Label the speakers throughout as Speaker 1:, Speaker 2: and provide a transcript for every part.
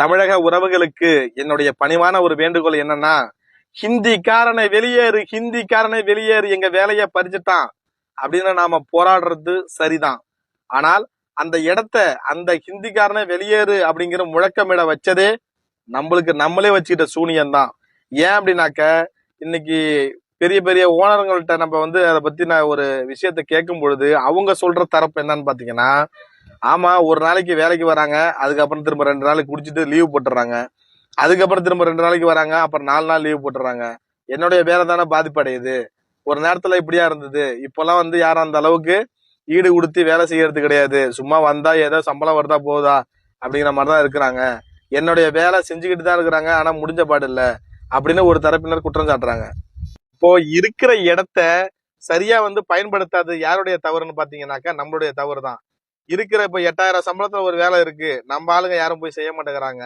Speaker 1: தமிழக உறவுகளுக்கு என்னுடைய பணிவான ஒரு வேண்டுகோள் என்னன்னா ஹிந்திக்காரனை வெளியேறு ஹிந்திக்காரனை வெளியேறு எங்க வேலையை பறிச்சுட்டான் அப்படின்னு நாம போராடுறது சரிதான். ஆனால் அந்த இடத்த அந்த ஹிந்திக்காரனை வெளியேறு அப்படிங்கிற முழக்கமிட வச்சதே நம்மளுக்கு நம்மளே வச்சுக்கிட்ட சூனியம் தான் ஏன் அப்படின்னாக்க இன்னைக்கு பெரிய பெரிய ஓனருங்கள்ட்ட நம்ம வந்து அதை பத்தி நான் ஒரு விஷயத்த கேட்கும் பொழுது அவங்க சொல்ற தரப்பு என்னன்னு பாத்தீங்கன்னா ஆமா ஒரு நாளைக்கு வேலைக்கு வராங்க அதுக்கப்புறம் திரும்ப ரெண்டு நாளைக்கு குடிச்சிட்டு லீவ் போட்டுறாங்க. அதுக்கப்புறம் திரும்ப ரெண்டு நாளைக்கு வராங்க அப்புறம் நாலு நாள் லீவ் போட்டுறாங்க. என்னுடைய வேலை தானே பாதிப்படையுது. ஒரு நேரத்துல இப்படியா இருந்தது? இப்பெல்லாம் வந்து யாரும் அந்த அளவுக்கு ஈடு கொடுத்து வேலை செய்யறது கிடையாது. சும்மா வந்தா ஏதோ சம்பளம் வருதா போகுதா? அப்படிங்கிற மாதிரி தான் இருக்கிறாங்க. என்னுடைய வேலை செஞ்சுக்கிட்டு தான் இருக்கிறாங்க ஆனா முடிஞ்ச பாடு இல்லை அப்படின்னு ஒரு தரப்பினர் குற்றம் சாட்டுறாங்க. இப்போ இருக்கிற இடத்த சரியா வந்து பயன்படுத்தாது யாருடைய தவறுன்னு பாத்தீங்கன்னாக்கா நம்மளுடைய தவறு தான் இருக்கிற இப்போ எட்டாயிரம் சம்பளத்தில் ஒரு வேலை இருக்கு. நம்ம ஆளுங்க யாரும் போய் செய்ய மாட்டேங்கிறாங்க.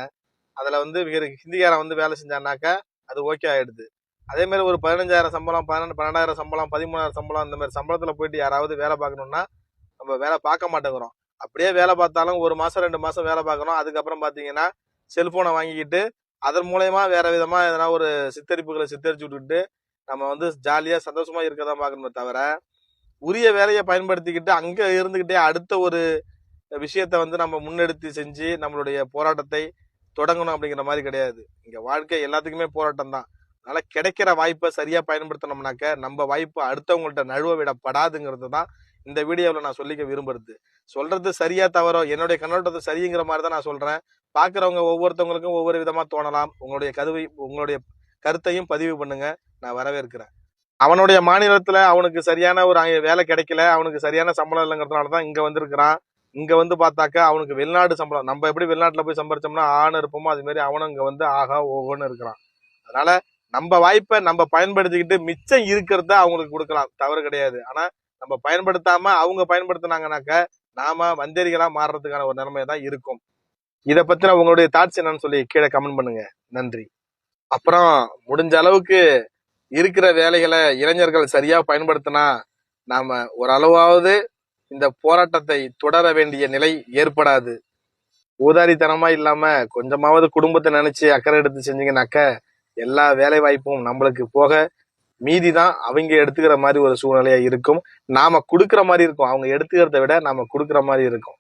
Speaker 1: அதில் வந்து ஹிந்திக்காரன் வந்து வேலை செஞ்சானாக்கா அது ஓகே ஆயிடுது. அதே மாதிரி ஒரு பதினஞ்சாயிரம் சம்பளம் பன்னெண்டு பன்னெண்டாயிரம் சம்பளம் பதிமூணாயிரம் சம்பளம் இந்த மாதிரி சம்பளத்தில் போயிட்டு யாராவது வேலை பார்க்கணும்னா நம்ம வேலை பார்க்க மாட்டேங்கிறோம். அப்படியே வேலை பார்த்தாலும் ஒரு மாதம் ரெண்டு மாதம் வேலை பார்க்கணும். அதுக்கப்புறம் பார்த்தீங்கன்னா செல்ஃபோனை வாங்கிக்கிட்டு அதன் மூலயமா வேற விதமாக எதனா ஒரு சித்தரிப்புகளை சித்தரிச்சு விட்டுட்டு நம்ம வந்து ஜாலியாக சந்தோஷமாக இருக்க தான் பார்க்கணுமே தவிர உரிய வேலையை பயன்படுத்திக்கிட்டு அங்கே இருந்துக்கிட்டே அடுத்த ஒரு விஷயத்தை வந்து நம்ம முன்னெடுத்து செஞ்சு நம்மளுடைய போராட்டத்தை தொடங்கணும் அப்படிங்கிற மாதிரி கிடையாது. இங்கே வாழ்க்கை எல்லாத்துக்குமே போராட்டம் தான். அதனால் கிடைக்கிற வாய்ப்பை சரியாக பயன்படுத்தினோம்னாக்க நம்ம வாய்ப்பு அடுத்தவங்கள்ட்ட நழுவ விடப்படாதுங்கிறது தான் இந்த வீடியோவில் நான் சொல்லிக்க விரும்புறது. சொல்கிறது சரியாக தவறோ என்னுடைய கண்ணோட்டத்தை சரிங்கிற மாதிரி தான் நான் சொல்கிறேன் பார்க்குறவங்க ஒவ்வொருத்தவங்களுக்கும் ஒவ்வொரு விதமாக தோணலாம். உங்களுடைய கதவை உங்களுடைய கருத்தையும் பதிவு பண்ணுங்க. நான் வரவேற்கிறேன். அவனுடைய மாநிலத்துல அவனுக்கு சரியான ஒரு வேலை கிடைக்கல. அவனுக்கு சரியான சம்பளம் இல்லைங்கிறதுனால தான் இங்க வந்திருக்கிறான். இங்க வந்து பார்த்தாக்க அவனுக்கு வெளிநாடு சம்பளம். நம்ம எப்படி வெளிநாட்டுல போய் சம்பாரிச்சோம்னா ஆணு இருப்போமோ அது மாதிரி அவனும் இங்க வந்து ஆகா ஓகோன்னு இருக்கிறான். அதனால நம்ம வாய்ப்பை நம்ம பயன்படுத்திக்கிட்டு மிச்சம் இருக்கிறத அவங்களுக்கு கொடுக்கலாம். தவறு கிடையாது. ஆனா நம்ம பயன்படுத்தாம அவங்க பயன்படுத்தினாங்கனாக்க நாம வந்தேரிகளா மாறுறதுக்கான ஒரு நிலைமை தான் இருக்கும். இதை பத்தின உங்களுடைய தாட்ஸ் என்னன்னு சொல்லி கீழே கமெண்ட் பண்ணுங்க. நன்றி. அப்புறம் முடிஞ்ச அளவுக்கு இருக்கிற வேலைகளை இளைஞர்கள் சரியா பயன்படுத்தினா நாம ஓரளவாவது இந்த போராட்டத்தை தொடர வேண்டிய நிலை ஏற்படாது. ஊதாரித்தனமா இல்லாம கொஞ்சமாவது குடும்பத்தை நினைச்சு அக்கறை எடுத்து செஞ்சீங்கன்னாக்க எல்லா வேலை வாய்ப்பும் நம்மளுக்கு போக மீதி தான் அவங்க எடுத்துக்கிற மாதிரி ஒரு சூழ்நிலையா இருக்கும். நாம கொடுக்குற மாதிரி இருக்கும். அவங்க எடுத்துக்கிறத விட நாம கொடுக்குற மாதிரி இருக்கும்.